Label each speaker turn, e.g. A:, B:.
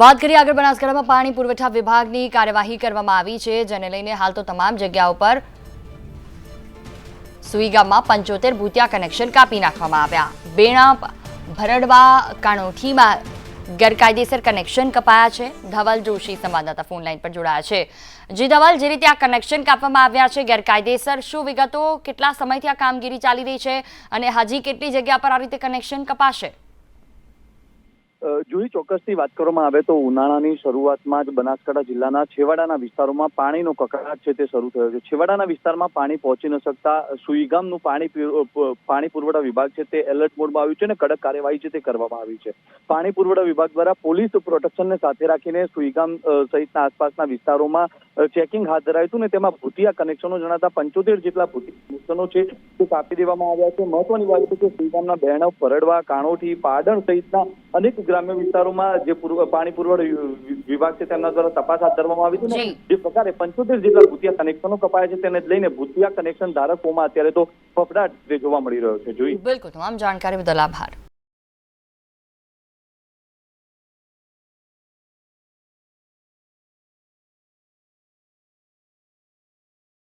A: વાત કરીએ આગળ બનાસકાંઠામાં પાણી પુરવઠા વિભાગની કાર્યવાહી કરવામાં આવી છે, જેને લઈને હાલ તો તમામ જગ્યાઓ પર સુઈગામમાં પંચોતેર ભૂતિયા કનેક્શન કાપી નાખવામાં આવ્યા. બેણા, ભરડવા, કાણોઠીમાં ગેરકાયદેસર કનેક્શન કપાયા છે. ધવલ જોશી સંવાદદાતા ફોન લાઈન પર જોડાયા છે. જી ધવલ, જે રીતે આ કનેક્શન કાપવામાં આવ્યા છે, ગેરકાયદેસર શું વિગતો? કેટલા સમયથી આ કામગીરી ચાલી રહી છે? અને હજી કેટલી જગ્યા પર આ રીતે કનેક્શન કપાશે?
B: જોઈ ચોક્કસથી વાત કરવામાં આવે તો ઉનાળાની શરૂઆતમાં જ બનાસકાંઠા જિલ્લાના છેવાડાના વિસ્તારોમાં પાણીનો કકળાટ છે તે શરૂ થયો છે. છેવાડાના વિસ્તારમાં પાણી પહોંચી ન શકતા સુઈગામનું પાણી પાણી પુરવઠા વિભાગ છે તે એલર્ટ મોડમાં આવ્યું છે અને કડક કાર્યવાહી છે તે કરવામાં આવી છે. પાણી પુરવઠા વિભાગ દ્વારા પોલીસ પ્રોટેક્શનને સાથે રાખીને સુઈગામ સહિતના આસપાસના વિસ્તારોમાં ચેકિંગ હાથ ધરાયું હતું ને તેમાં ભૂતિયા કનેક્શનો જણાતા પંચોતેર જેટલા ભૂતિયા કનેક્શનો છે તે કાપી દેવામાં આવ્યા છે. મહત્વની વાત છે કે સુઈગામના બહેણવ પરડવા કાણોઠી પાડણ સહિતના અનેક ગ્રામ્ય વિસ્તારોમાં જે પાણી પુરવઠા વિભાગ છે તેમના દ્વારા તપાસ હાથ ધરવામાં આવી હતી ને
A: જે.
B: પ્રકારે પંચોતેર જેટલા ભૂતિયા કનેક્શનો કપાયા છે તેને લઈને ભૂતિયા કનેક્શન ધારકોમાં અત્યારે તો ફફડાટ જોવા મળી રહ્યો છે. જોઈ.
A: બિલકુલ તમામ જાણકારી બદલ આભાર.